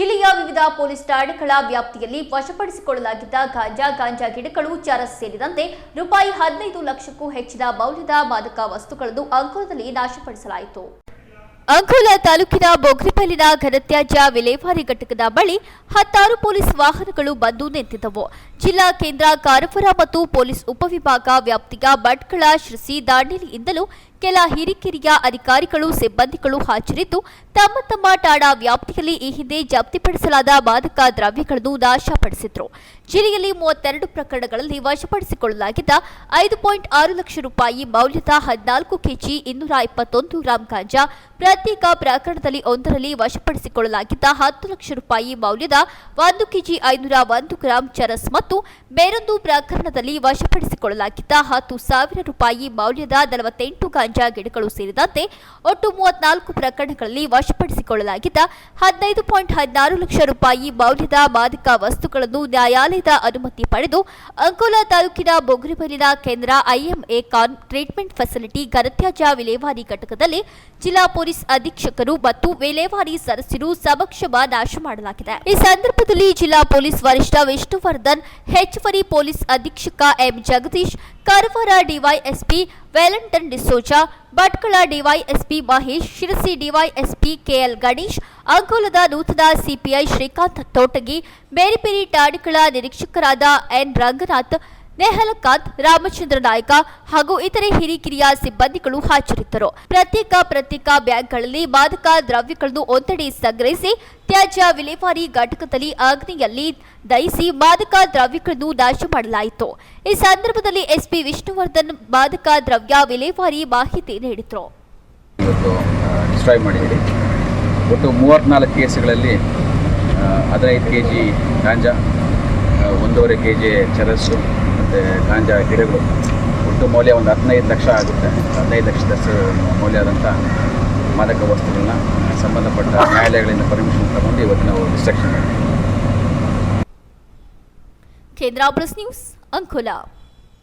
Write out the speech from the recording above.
ಜಿಲ್ಲೆಯ ವಿವಿಧ ಪೊಲೀಸ್ ಠಾಣೆಗಳ ವ್ಯಾಪ್ತಿಯಲ್ಲಿ ವಶಪಡಿಸಿಕೊಳ್ಳಲಾಗಿದ್ದ ಗಾಂಜಾ ಗಾಂಜಾ ಗಿಡಗಳು ಚರಸ್ ಸೇರಿದಂತೆ ರೂಪಾಯಿ ಹದಿನೈದು ಲಕ್ಷಕ್ಕೂ ಹೆಚ್ಚಿನ ಮೌಲ್ಯದ ಮಾದಕ ವಸ್ತುಗಳನ್ನು ಅಂಕೋಲದಲ್ಲಿ ನಾಶಪಡಿಸಲಾಯಿತು. ಅಂಕೋಲ ತಾಲೂಕಿನ ಬೊಗ್ರಿಪಲ್ಲಿನ ಘನತ್ಯಾಜ್ಯ ವಿಲೇವಾರಿ ಘಟಕದ ಬಳಿ ಹತ್ತಾರು ಪೊಲೀಸ್ ವಾಹನಗಳು ಬಂದು ನಿಂತಿದ್ದವು. ಜಿಲ್ಲಾ ಕೇಂದ್ರ ಕಾರವಾರ ಮತ್ತು ಪೊಲೀಸ್ ಉಪವಿಭಾಗ ವ್ಯಾಪ್ತಿಯ ಭಟ್ಕಳ ಶಿರಸಿ ದಾಂಡೇಲಿಯಿಂದಲೂ ಕೆಲ ಹಿರಿಕಿರಿಯ ಅಧಿಕಾರಿಗಳು, ಸಿಬ್ಬಂದಿಗಳು ಹಾಜರಿದ್ದು, ತಮ್ಮ ತಮ್ಮ ಠಾಣಾ ವ್ಯಾಪ್ತಿಯಲ್ಲಿ ಈ ಹಿಂದೆ ಜಪ್ತಿಪಡಿಸಲಾದ ಮಾದಕ ದ್ರವ್ಯಗಳನ್ನು ನಾಶಪಡಿಸಿದ್ರು. ಜಿಲ್ಲೆಯಲ್ಲಿ ಮೂವತ್ತೆರಡು ಪ್ರಕರಣಗಳಲ್ಲಿ ವಶಪಡಿಸಿಕೊಳ್ಳಲಾಗಿದ್ದ ಐದು ಪಾಯಿಂಟ್ ಆರು ಲಕ್ಷ ರೂಪಾಯಿ ಮೌಲ್ಯದ ಹದಿನಾಲ್ಕು ಕೆಜಿ ಇನ್ನೂರ ಇಪ್ಪತ್ತೊಂದು ಗ್ರಾಂ ಗಾಂಜಾ ಪ್ರತ್ಯೇಕ ಪ್ರಕರಣದಲ್ಲಿ ಒಂದರಲ್ಲಿ ವಶಪಡಿಸಿಕೊಳ್ಳಲಾಗಿದ್ದ ಹತ್ತು ಲಕ್ಷ ರೂಪಾಯಿ ಮೌಲ್ಯದ ಒಂದು ಕೆಜಿ ಐನೂರ ಒಂದು ಗ್ರಾಂ ಚರಸ್ ಮತ್ತು ಬೇರೊಂದು ಪ್ರಕರಣದಲ್ಲಿ ವಶಪಡಿಸಿಕೊಳ್ಳಲಾಗಿದ್ದ ಹತ್ತು ಸಾವಿರ ರೂಪಾಯಿ ಮೌಲ್ಯದ ನಲವತ್ತೆಂಟು ಗಾಂಜಾ ಗಿಡಗಳು ಸೇರಿದಂತೆ ಒಟ್ಟು ಮೂವತ್ನಾಲ್ಕು ಪ್ರಕರಣಗಳಲ್ಲಿ ವಶಪಡಿಸಿಕೊಳ್ಳಲಾಗಿದ್ದ ಹದಿನೈದು ಪಾಯಿಂಟ್ ಹದಿನಾರು ಲಕ್ಷ ರೂಪಾಯಿ ಮೌಲ್ಯದ ಮಾದಕ ವಸ್ತುಗಳನ್ನು ನ್ಯಾಯಾಲಯದ ಅನುಮತಿ ಪಡೆದು ಅಂಕೋಲಾ ತಾಲೂಕಿನ ಬೊಗ್ರಿಬಲಿನ ಕೇಂದ್ರ ಐಎಂಎ ಕಾನ್ ಟ್ರೀಟ್ಮೆಂಟ್ ಫೆಸಿಲಿಟಿ ಘನತ್ಯಾಜ್ಯ ವಿಲೇವಾರಿ ಘಟಕದಲ್ಲಿ ಜಿಲ್ಲಾ ಪೊಲೀಸ್ ಅಧೀಕ್ಷಕರು ಮತ್ತು ವಿಲೇವಾರಿ ಸದಸ್ಯರು ಸಮಕ್ಷಮ ನಾಶ ಮಾಡಲಾಗಿದೆ. ಈ ಸಂದರ್ಭದಲ್ಲಿ ಜಿಲ್ಲಾ ಪೊಲೀಸ್ ವರಿಷ್ಠ ವಿಷ್ಣುವರ್ಧನ್ ಹೆಚ್ಚುವರಿ ಪೊಲೀಸ್ ಅಧೀಕ್ಷಕ M Jagadish Karwar DYSP Valentine D'Souza, Bhatkal DYSP Mahesh, Sirsi DYSP K L Ganesh, ಅಂಕೋಲದ ನೂತನ ಸಿಪಿಐ ಶ್ರೀಕಾಂತ್ ತೋಟಗಿ ಬೇರೆ ಬೇರೆ ಠಾಣೆಗಳ ನಿರೀಕ್ಷಕರಾದ ಎನ್ ರಂಗನಾಥ್ ನೆಹಲಕಾಂತ್, ರಾಮಚಂದ್ರ ನಾಯ್ಕ ಹಾಗೂ ಇತರೆ ಹಿರಿಕಿರಿಯ ಸಿಬ್ಬಂದಿಗಳು ಹಾಜರಿದ್ದರು. ಪ್ರತ್ಯೇಕ ಪ್ರತ್ಯೇಕ ಬ್ಯಾಂಕ್ಗಳಲ್ಲಿ ಮಾದಕ ದ್ರವ್ಯಗಳನ್ನು ಒಂದೆಡೆ ಸಂಗ್ರಹಿಸಿ, ತ್ಯಾಜ್ಯ ವಿಲೇವಾರಿ ಘಟಕದಲ್ಲಿ ಅಗ್ನಿಯಲ್ಲಿ ದಹಿಸಿ ಮಾದಕ ದ್ರವ್ಯಗಳನ್ನು ನಾಶ ಮಾಡಲಾಯಿತು. ಈ ಸಂದರ್ಭದಲ್ಲಿ ಎಸ್ಪಿ ವಿಷ್ಣುವರ್ಧನ್ ಮಾದಕ ದ್ರವ್ಯ ವಿಲೇವಾರಿ ಮಾಹಿತಿ ನೀಡಿದರು. ಒಟ್ಟು ಮೂವತ್ತ್ನಾಲ್ಕು ಕೇಸುಗಳಲ್ಲಿ ಹದಿನೈದು ಕೆ ಜಿ ಗಾಂಜಾ ಒಂದೂವರೆ ಕೆ ಜಿ ಚರಸ್ಸು ಮತ್ತು ಗಾಂಜಾ, ಗಿಡಗಳು. ಒಟ್ಟು ಮೌಲ್ಯ ಒಂದು ಹದಿನೈದು ಲಕ್ಷ ಆಗುತ್ತೆ. ಹದಿನೈದು ಲಕ್ಷದಷ್ಟು ಮೌಲ್ಯದಂಥ ಮಾದಕ ವಸ್ತುಗಳನ್ನ ಸಂಬಂಧಪಟ್ಟ ನ್ಯಾಯಾಲಯಗಳಿಂದ ಪರ್ಮಿಷನ್ ತಗೊಂಡು ಇವತ್ತು ನಾವು ಡಿಸ್ಟ್ರಕ್ಷನ್ ಮಾಡ್ತೀವಿ. ಕೇಂದ್ರ ಪ್ಲಸ್ ನ್ಯೂಸ್ ಅಂಕೋಲಾ